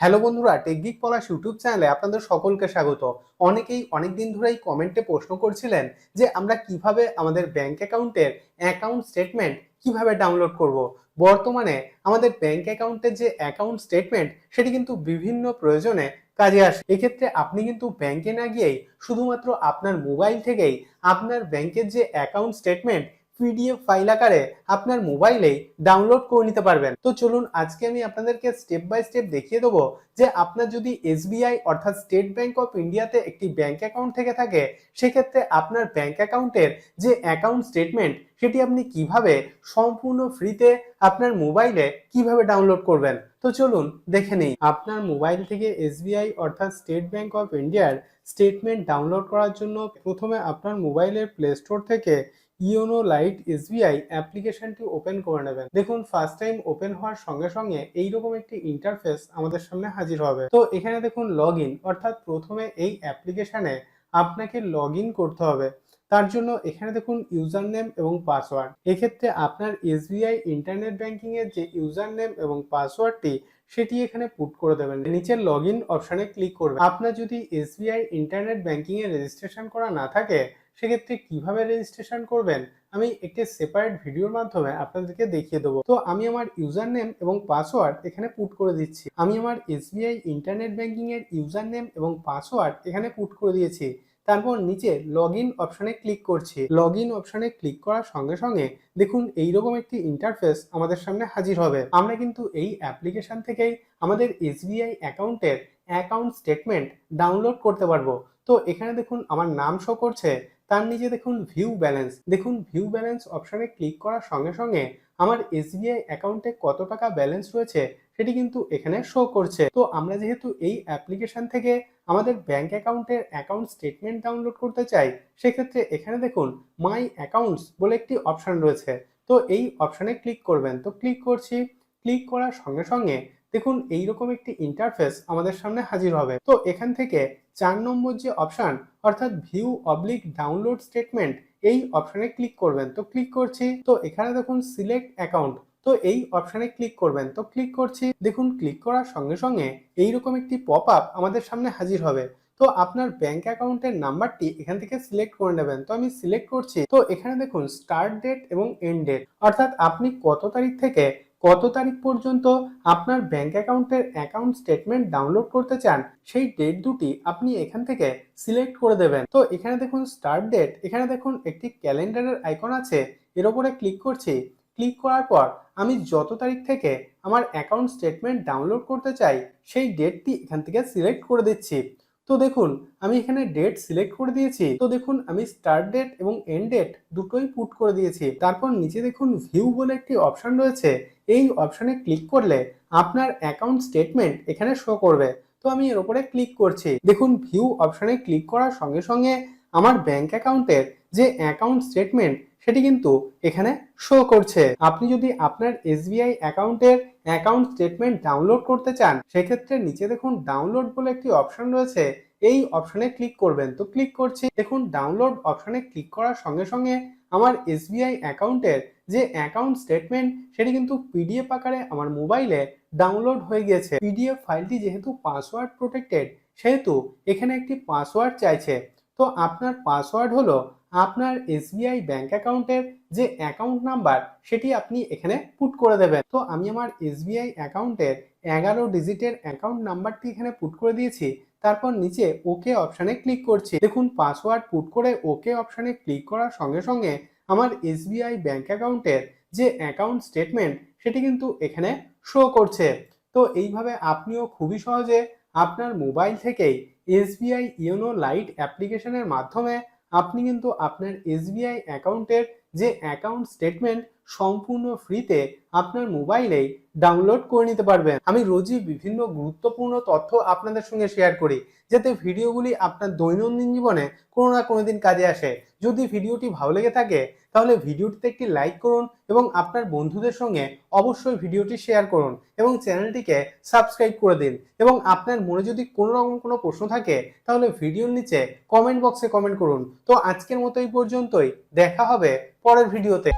Hello বন্ধুরা টেকগিক পলাশ YouTube চ্যানেলে আপনাদের সকলকে স্বাগত। অনেকেই অনেক দিন ধরেই কমেন্টে প্রশ্ন করছিলেন যে আমরা কীভাবে আমাদের ব্যাংক অ্যাকাউন্টের অ্যাকাউন্ট স্টেটমেন্ট কীভাবে ডাউনলোড করব। বর্তমানে আমাদের ব্যাংক অ্যাকাউন্টের যে অ্যাকাউন্ট স্টেটমেন্ট সেটি কিন্তু বিভিন্ন প্রয়োজনে কাজে আসে। এক্ষেত্রে আপনি কিন্তু ব্যাংকে না গিয়েই শুধুমাত্র আপনার মোবাইল থেকেই আপনার ব্যাংকের যে অ্যাকাউন্ট স্টেটমেন্ট পিডিএফ ফাইল আকারে আপনার মোবাইলেই ডাউনলোড করে নিতে পারবেন। তো চলুন, আজকে আমি আপনাদেরকে স্টেপ বাই স্টেপ দেখিয়ে দেবো যে আপনার যদি এসবিআই অর্থাৎ স্টেট ব্যাংক অফ ইন্ডিয়াতে একটি ব্যাংক অ্যাকাউন্ট থেকে থাকে, সেক্ষেত্রে আপনার ব্যাংক অ্যাকাউন্টের যে অ্যাকাউন্ট স্টেটমেন্ট সেটি আপনি কীভাবে সম্পূর্ণ ফ্রিতে আপনার মোবাইলে কীভাবে ডাউনলোড করবেন? তো চলুন, দেখে নেই। আপনার মোবাইল থেকে এসবিআই অর্থাৎ স্টেট ব্যাংক অফ ইন্ডিয়ার স্টেটমেন্ট ডাউনলোড করার জন্য প্রথমে আপনার মোবাইলের প্লে স্টোর থেকে ইওনো লাইট এসবিআই অ্যাপ্লিকেশনটি ওপেন করে নেবেন। দেখুন ফার্স্ট টাইম ওপেন হওয়ার সঙ্গে সঙ্গে এইরকম একটি ইন্টারফেস আমাদের সামনে হাজির হবে। তো এখানে দেখুন লগ অর্থাৎ প্রথমে এই অ্যাপ্লিকেশনে আপনাকে লগ করতে হবে। তার জন্য এখানে দেখুন ইউজার নেম এবং পাসওয়ার্ড এক্ষেত্রে আপনার এসবিআই ইন্টারনেট ব্যাংকিং এর যে ইউজার নেম এবং পাসওয়ার্ডটি সেটি এখানে পুট করে দেবেন। নিচের লগ ইন অপশনে ক্লিক করবেন। আপনার যদি এসবিআই ইন্টারনেট ব্যাংকিং এ রেজিস্ট্রেশন করা না থাকে সেক্ষেত্রে কীভাবে রেজিস্ট্রেশন করবেন? আমি একটি সেপারেট ভিডিওর মাধ্যমে আপনাদেরকে দেখিয়ে দেবো। তো আমি আমার ইউজার নেম এবং পাসওয়ার্ড এখানে পুট করে দিচ্ছি। আমি আমার এসবিআই ইন্টারনেট ব্যাংকিং এর ইউজার নেম এবং পাসওয়ার্ড এখানে পুট করে দিয়েছি। তারপর নিচে লগ ইন অপশনে ক্লিক করছি। লগ ইন অপশনে ক্লিক করার সঙ্গে সঙ্গে দেখুন এইরকম একটি ইন্টারফেস আমাদের সামনে হাজির হবে। আমরা কিন্তু এই অ্যাপ্লিকেশন থেকেই আমাদের এসবিআই অ্যাকাউন্টের অ্যাকাউন্ট স্টেটমেন্ট ডাউনলোড করতে পারব। তো এখানে দেখুন আমার নাম শো করছে। তার নিচে দেখুন ভিউ ব্যালেন্স দেখুন ভিউ ব্যালেন্স অপশানে ক্লিক করার সঙ্গে সঙ্গে আমার এসবিআই অ্যাকাউন্টে কত টাকা ব্যালেন্স রয়েছে সেটি কিন্তু এখানে শো করছে। তো আমরা যেহেতু এই অ্যাপ্লিকেশন থেকে আমাদের ব্যাংক অ্যাকাউন্টের অ্যাকাউন্ট স্টেটমেন্ট ডাউনলোড করতে চাই, সেক্ষেত্রে এখানে দেখুন মাই অ্যাকাউন্টস বলে একটি অপশান রয়েছে। তো এই অপশানে ক্লিক করবেন। তো ক্লিক করছি ক্লিক করার সঙ্গে সঙ্গে দেখুন এইরকম একটি ইন্টারফেস আমাদের সামনে হাজির হবে। তো এখান থেকে চার নম্বর যে অপশন অর্থাৎ ভিউ অবলিক ডাউনলোড স্টেটমেন্ট এই অপশানে ক্লিক করবেন। তো ক্লিক করছি, তো এখানে দেখুন সিলেক্ট অ্যাকাউন্ট তো এই অপশানে ক্লিক করবেন। তো ক্লিক করছি, দেখুন ক্লিক করার সঙ্গে সঙ্গে এইরকম একটি পপ আপ আমাদের সামনে হাজির হবে। তো আপনার ব্যাংক অ্যাকাউন্টের নাম্বারটি এখান থেকে সিলেক্ট করে নেবেন। তো আমি সিলেক্ট করছি, তো এখানে দেখুন স্টার্ট ডেট এবং এন্ড ডেট অর্থাৎ আপনি কত তারিখ থেকে কত তারিখ পর্যন্ত আপনার ব্যাংক অ্যাকাউন্টের অ্যাকাউন্ট স্টেটমেন্ট ডাউনলোড করতে চান, সেই ডেট দুটি আপনি এখান থেকে সিলেক্ট করে দেবেন। তো এখানে দেখুন স্টার্ট ডেট এখানে দেখুন একটি ক্যালেন্ডারের আইকন আছে, এর উপরে ক্লিক করছি। ক্লিক করার পর আমি যত তারিখ থেকে আমার অ্যাকাউন্ট স্টেটমেন্ট ডাউনলোড করতে চাই, সেই ডেটটি এখান থেকে সিলেক্ট করে দিচ্ছি। তো দেখুন, আমি এখানে ডেট সিলেক্ট করে দিয়েছি। তো দেখুন, আমি স্টার্ট ডেট এবং এন্ড ডেট দুটোই পুট করে দিয়েছি। তারপর নিচে দেখুন ভিউ বলে একটি অপশান রয়েছে। এই অপশানে ক্লিক করলে আপনার অ্যাকাউন্ট স্টেটমেন্ট এখানে শো করবে। তো আমি এর উপরে ক্লিক করছি। দেখুন ভিউ অপশানে ক্লিক করার সঙ্গে সঙ্গে আমার ব্যাংক অ্যাকাউন্টের যে অ্যাকাউন্ট স্টেটমেন্ট সেটি কিন্তু এখানে শো করছে। আপনি যদি আপনার এস এসবিআই অ্যাকাউন্টের অ্যাকাউন্ট স্টেটমেন্ট ডাউনলোড করতে চান, সেক্ষেত্রে নিচে দেখুন ডাউনলোড বলে একটি অপশন রয়েছে। এই অপশনে ক্লিক করবেন। তো ক্লিক করছি। দেখুন ডাউনলোড অপশনে ক্লিক করার সঙ্গে সঙ্গে আমার এসবিআই অ্যাকাউন্টের যে অ্যাকাউন্ট স্টেটমেন্ট, সেটি কিন্তু পিডিএফ আকারে আমার মোবাইলে ডাউনলোড হয়ে গিয়েছে। পিডিএফ ফাইলটি যেহেতু পাসওয়ার্ড প্রোটেক্টেড, সেহেতু এখানে একটি পাসওয়ার্ড চাইছে। তো আপনার পাসওয়ার্ড হলো আপনার এসবিআই ব্যাংক অ্যাকাউন্টের যে অ্যাকাউন্ট নাম্বার সেটি আপনি এখানে পুট করে দেবেন। তো আমি আমার এসবিআই অ্যাকাউন্টের এগারো ডিজিটের অ্যাকাউন্ট নাম্বারটি এখানে পুট করে দিয়েছি, তারপর নিচে ওকে অপশানে ক্লিক করছি। দেখুন পাসওয়ার্ড পুট করে ওকে অপশানে ক্লিক করার সঙ্গে সঙ্গে আমার এসবিআই ব্যাংক অ্যাকাউন্টের যে অ্যাকাউন্ট স্টেটমেন্ট সেটি কিন্তু এখানে শো করছে। তো এইভাবে আপনিও খুবই সহজে আপনার মোবাইল থেকেই এসবিআই ইউনো লাইট অ্যাপ্লিকেশনের মাধ্যমে আপনি কিন্তু আপনার এস এসবিআই অ্যাকাউন্টের যে অ্যাকাউন্ট স্টেটমেন্ট সম্পূর্ণ ফ্রিতে আপনার মোবাইলেই ডাউনলোড করে নিতে পারবেন। আমি রোজই বিভিন্ন গুরুত্বপূর্ণ তথ্য আপনাদের সঙ্গে শেয়ার করি, যাতে ভিডিওগুলি আপনার দৈনন্দিন জীবনে কোনো না কোনো দিন কাজে আসে। যদি ভিডিওটি ভালো লেগে থাকে, তাহলে ভিডিওটিতে একটি লাইক করুন এবং আপনার বন্ধুদের সঙ্গে অবশ্যই ভিডিওটি শেয়ার করুন এবং চ্যানেলটিকে সাবস্ক্রাইব করে দিন। এবং আপনার মনে যদি কোনো রকম কোনো প্রশ্ন থাকে, তাহলে ভিডিওর নিচে কমেন্ট বক্সে কমেন্ট করুন। তো আজকের মতো এই পর্যন্তই। দেখা হবে পরের ভিডিওতে।